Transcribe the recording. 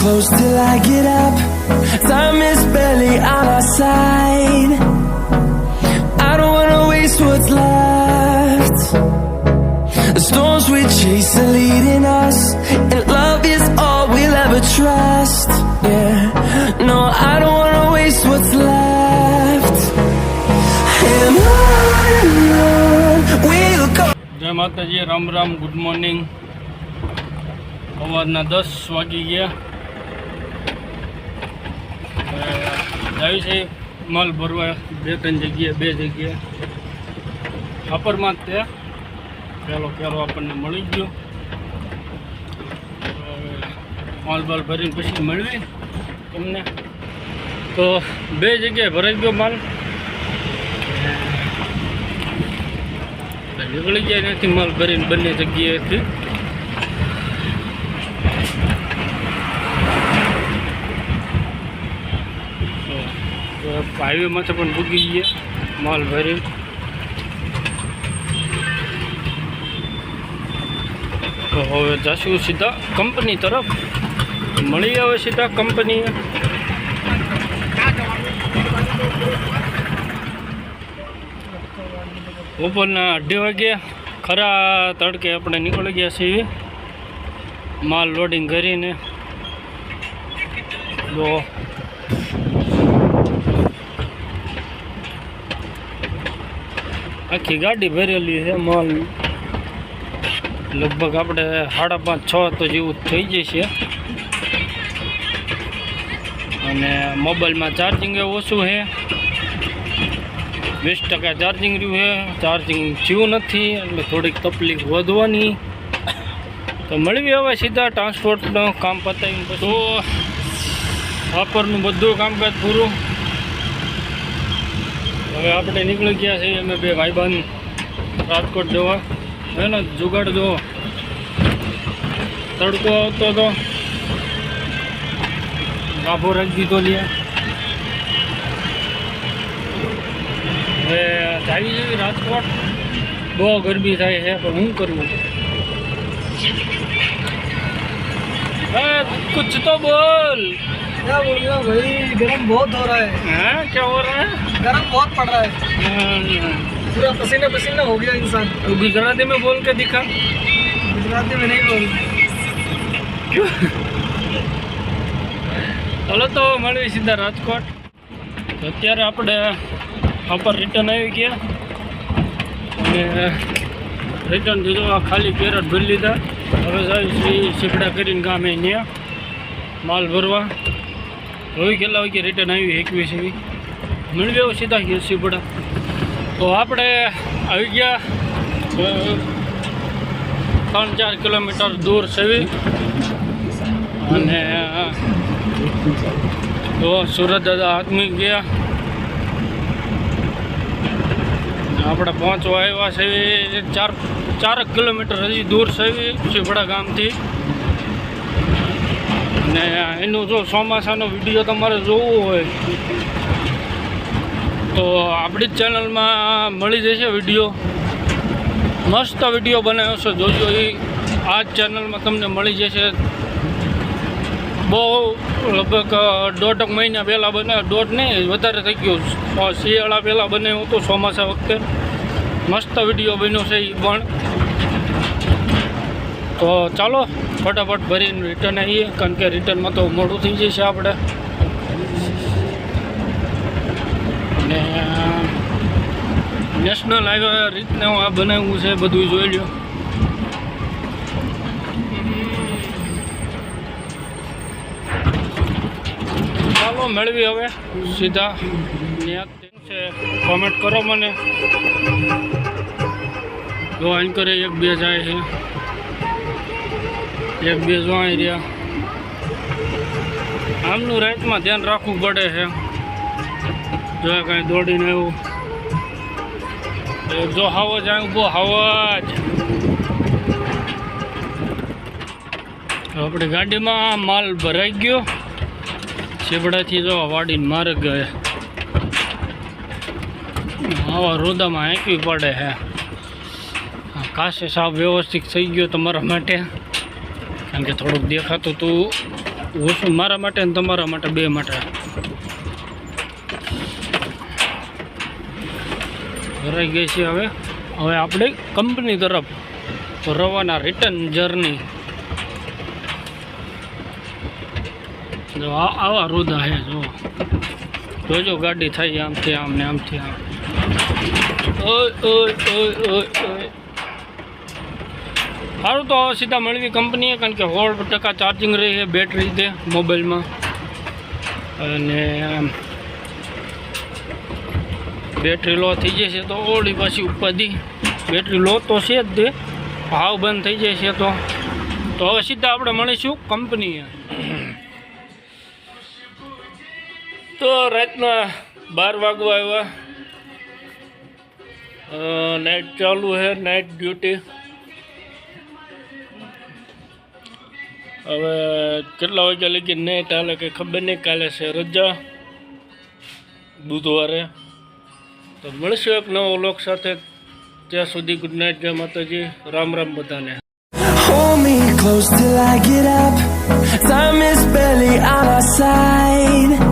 close till I get up. Time is barely on our side. I don't wanna waste what's left. The storms we chase are leading us, and love is all we'll ever trust. Yeah, no, I don't wanna waste what's left. And on we'll go. જય માતાજી Ram Ram good morning સવારના દસ વાગી ગયા હવે જાય છે, માલ ભરવા બે ત્રણ જગ્યાએ, બે જગ્યાએ. અપરમાં જ તે પહેલો પહેલો આપણને મળી ગયો. માલ બાલ ભરીને પછી મળવી તમને. તો બે જગ્યાએ ભરાઈ ગયો માલ. નીકળી જાય નથી માલ ભરીને બંને જગ્યાએથી. હાઈવેમાંથી પણ ભૂગી ગયા. માલ ભરી તો હવે જશું સીધા કંપની તરફ. મળી આવે સીધા કંપનીએ બપોરના અઢી વાગે ખરા તડકે આપણે નીકળી ગયા છીએ. માલ લોડિંગ કરીને. તો આખી ગાડી ભરેલી છે, માલ લગભગ આપણે સાડા પાંચ, છ તો જેવું થઈ જશે. અને મોબાઈલમાં ચાર્જિંગ ઓછું છે. વીસ ટકા ચાર્જિંગ રહ્યું છે. ચાર્જિંગ થયું નથી, એટલે થોડીક તકલીફ વધવાની. તો મળવી હવે સીધા ટ્રાન્સપોર્ટનું કામ પતાવીને તો વાપરનું બધું કામકાજ પૂરું? હવે આપણે નીકળી ગયા છીએ અમે બે ભાઈબંધ રાજકોટ જવા એનો જુગાડ જો તડકો આવતો હતો ગાભો રાખી દીધો લ્યા હવે જાવી જેવી રાજકોટ બહુ ગરમી થાય છે પણ શું કરવું હે कुछ तो बोल क्या बोल रहे हो भाई गर्म बहुत हो रहा है हाँ क्या हो रहा है गर्म बहुत पड़ रहा है हाँ, पूरा पसीने पसीना हो गया इंसान तो गुजराती में बोल के दिखा गुजराती में नहीं बोल ચાલો તો મળવી સીધા રાજકોટ તો અત્યારે આપણે ઉપર રિટર્ન આવી ગયા અને રિટર્ન દીધું આ ખાલી પેરટ ભરી લીધા હવે જાય શ્રી સીપડા કરીને ગામે ત્યાં માલ ભરવા હવે કેટલા વાગે રિટર્ન આવી? એકવીસ એવી? મેળવી આવો સીધા સીપડા તો આપણે આવી ગયા ત્રણ ચાર કિલોમીટર દૂર સેવી અને તો સુરત દાદા આદમી ગયા. આપણે પહોંચવા આવ્યા છે ચાર, ચારક કિલોમીટર હજી દૂર છે શીફળા ગામથી. અને એનું જો ચોમાસાનો વીડિયો તમારે જોવો હોય, તો આપણી જ ચેનલમાં મળી જશે વીડિયો. મસ્ત વીડિયો બનાવ્યો છે, જોજો એ આ જ ચેનલમાં તમને મળી જશે. બહુ લગભગ દોઢક મહિના પહેલાં બનાવ્યો. દોઢ નહીં, વધારે થઈ ગયો. શિયાળા પહેલાં બનાવ્યો હતો ચોમાસા વખતે. મસ્ત વીડિયો બન્યો છે એ પણ. તો ચાલો, ફટાફટ ભરીને રિટર્ન આવીએ, કારણ કે રિટર્નમાં તો મોડું થઈ જશે આપણે. અને નેશનલ હાઈવે રીતને આ બનાવ્યું છે, બધું જોઈ લ્યો. ચાલો, મેળવી હવે, સીધા. છે. કોમેન્ટ કરો મને. જો એન્કરે કરે એક બે જાય છે. એક, બે જોઈ રહ્યા. આમનું રાતમાં ધ્યાન રાખવું પડે છે. જો કાંઈ દોડીને એવું. જો હાવો જાય ઊભો હવો આપણી ગાડીમાં માલ ભરાઈ ગયો. શેબડાથી જો વાડીને મારે ગયા. આવા રોદામાં હેંકવી પડે આ કાશે સાફ વ્યવસ્થિત થઈ ગયો તમારા માટે. કારણ કે થોડુંક દેખાતું હતું ઓછું મારા માટે ને તમારા માટે, બે માટે. ભરાઈ ગઈ છે હવે. હવે આપણે કંપની તરફ રવાના રિટર્ન જર્ની જો આવા રૂદા હે, જો. જોજો ગાડી થઈ આમથી આમ ને આમથી આમ. ઓય ઓય ઓય ઓય ઓય. સારું તો સીધા મળવી કંપનીએ, કારણ કે સોળ ટકા ચાર્જિંગ રહી છે બેટરી તે મોબાઈલમાં. અને બેટરી લો થઈ જશે તો ઓળી પાછી ઉપાધી. બેટરી લો તો છે જ તે. ભાવ બંધ થઈ જશે તો. તો હવે સીધા આપણે મળીશું કંપનીએ. તો રાતના બાર વાગવા આવ્યા. નાઇટ ચાલુ છે નાઇટ ડ્યુટી હવે કેટલા વાગ્યા લગી નહીં ચાલે કે ખબર નહીં કાલે છે રજા? બુધવારે. તો મળશું એક નવો લોક સાથે. ત્યાં સુધી ગુડ નાઇટ જય માતાજી. રામ રામ બધાને. Close till I get up. Time is barely on our side.